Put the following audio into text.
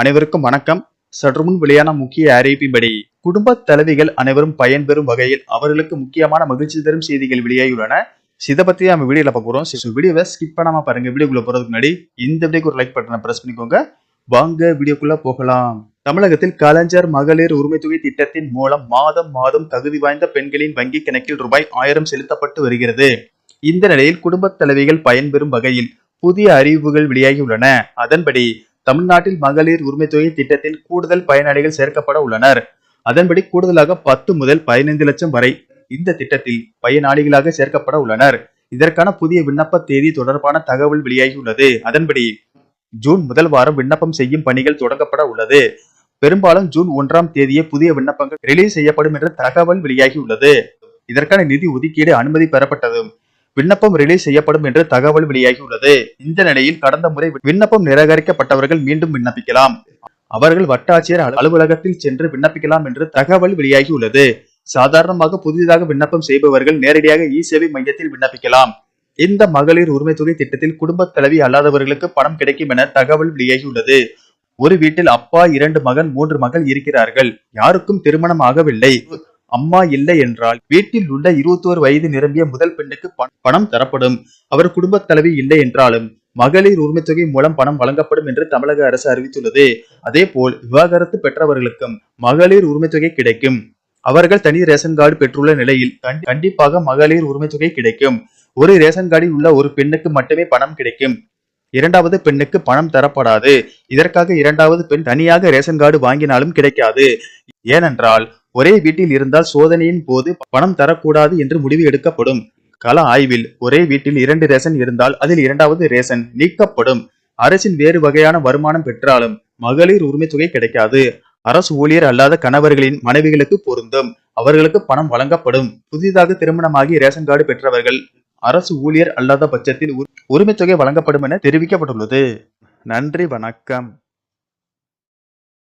அனைவருக்கும் வணக்கம். சற்று முன் வெளியான முக்கிய அறிவிப்பின்படி குடும்ப தலைவிகள் அனைவரும் பயன்பெறும் வகையில் அவர்களுக்கு முக்கியமான மகிழ்ச்சி தரும் செய்திகள் வெளியாகியுள்ளன. இதை பத்தி நம்ம வீடியோல பார்க்க போறோம். வீடியோவை ஸ்கிப் பண்ணாம பாருங்க. வீடியோக்குள்ள போறதுக்கு முன்னாடி இந்த வீடியோக்கு ஒரு லைக் பட்டனை பிரஸ் பண்ணிக்கோங்க. வாங்க வீடியோக்குள்ள போகலாம். தமிழகத்தில் கலைஞர் மகளிர் உரிமை தொகை திட்டத்தின் மூலம் மாதம் மாதம் தகுதி வாய்ந்த பெண்களின் வங்கி கணக்கில் ரூபாய் ஆயிரம் செலுத்தப்பட்டு வருகிறது. இந்த நிலையில் குடும்ப தலைவிகள் பயன்பெறும் வகையில் புதிய அறிவிப்புகள் வெளியாகியுள்ளன. அதன்படி தமிழ்நாட்டில் மகளிர் உரிமை தொகை திட்டத்தில் கூடுதல் பயனாளிகள் சேர்க்கப்பட உள்ளனர். அதன்படி கூடுதலாக பத்து முதல் பதினைந்து லட்சம் வரை இந்த திட்டத்தில் பயனாளிகளாக சேர்க்கப்பட உள்ளனர். இதற்கான புதிய விண்ணப்ப தேதி தொடர்பான தகவல் வெளியாகியுள்ளது. அதன்படி ஜூன் முதல் வாரம் விண்ணப்பம் செய்யும் பணிகள் தொடங்கப்பட உள்ளது. பெரும்பாலும் ஜூன் ஒன்றாம் தேதியே புதிய விண்ணப்பங்கள் ரிலீஸ் செய்யப்படும் என்ற தகவல் வெளியாகியுள்ளது. இதற்கான நிதி ஒதுக்கீடு அனுமதி பெறப்பட்டதும் விண்ணப்பம் ரிலீஸ் செய்யப்படும் என்று தகவல் வெளியாகியுள்ளது. இந்த நிலையில் கடந்த முறை விண்ணப்பம் நிராகரிக்கப்பட்டவர்கள் மீண்டும் விண்ணப்பிக்கலாம். அவர்கள் வட்டாட்சியர் அலுவலகத்தில் சென்று விண்ணப்பிக்கலாம் என்று தகவல் வெளியாகியுள்ளது. சாதாரணமாக புதிதாக விண்ணப்பம் செய்பவர்கள் நேரடியாக இ சேவை மையத்தில் விண்ணப்பிக்கலாம். இந்த மகளிர் உரிமை தொகை திட்டத்தில் குடும்ப தலைவி அல்லாதவர்களுக்கு பணம் கிடைக்கும் என தகவல் வெளியாகியுள்ளது. ஒரு வீட்டில் அப்பா இரண்டு மகன் மூன்று மகள் இருக்கிறார்கள். யாருக்கும் திருமணம் ஆகவில்லை. அம்மா இல்லை என்றால் வீட்டில் உள்ள இருபத்தோரு வயது நிரம்பிய முதல் பெண்ணுக்கு பணம் தரப்படும். அவர் குடும்ப தலைவி இல்லை என்றாலும் மகளிர் உரிமை தொகை மூலம் பணம் வழங்கப்படும் என்று தமிழக அரசு அறிவித்துள்ளது. அதேபோல் விவாகரத்து பெற்றவர்களுக்கும் மகளிர் உரிமை தொகை கிடைக்கும். அவர்கள் தனி ரேஷன் கார்டு பெற்றுள்ள நிலையில் கண்டி- கண்டிப்பாக மகளிர் உரிமை தொகை கிடைக்கும். ஒரு ரேஷன் கார்டில் உள்ள ஒரு பெண்ணுக்கு மட்டுமே பணம் கிடைக்கும். இரண்டாவது பெண்ணுக்கு பணம் தரப்படாது. இதற்காக இரண்டாவது பெண் தனியாக ரேஷன் கார்டு வாங்கினாலும் கிடைக்காது. ஏனென்றால் ஒரே வீட்டில் இருந்தால் சோதனையின் போது பணம் தரக்கூடாது என்று முடிவு எடுக்கப்படும். கள ஆய்வில் ஒரே வீட்டில் இரண்டு ரேஷன் இருந்தால் அதில் இரண்டாவது ரேஷன் நீக்கப்படும். அரசின் வேறு வகையான வருமானம் பெற்றாலும் மகளிர் உரிமை தொகை கிடைக்காது. அரசு ஊழியர் அல்லாத கணவர்களின் மனைவிகளுக்கு பொருந்தும். அவர்களுக்கு பணம் வழங்கப்படும். புதிதாக திருமணமாகி ரேஷன் கார்டு பெற்றவர்கள் அரசு ஊழியர் அல்லாத பட்சத்தில் உரிமை தொகை வழங்கப்படும் என தெரிவிக்கப்பட்டுள்ளது. நன்றி வணக்கம்.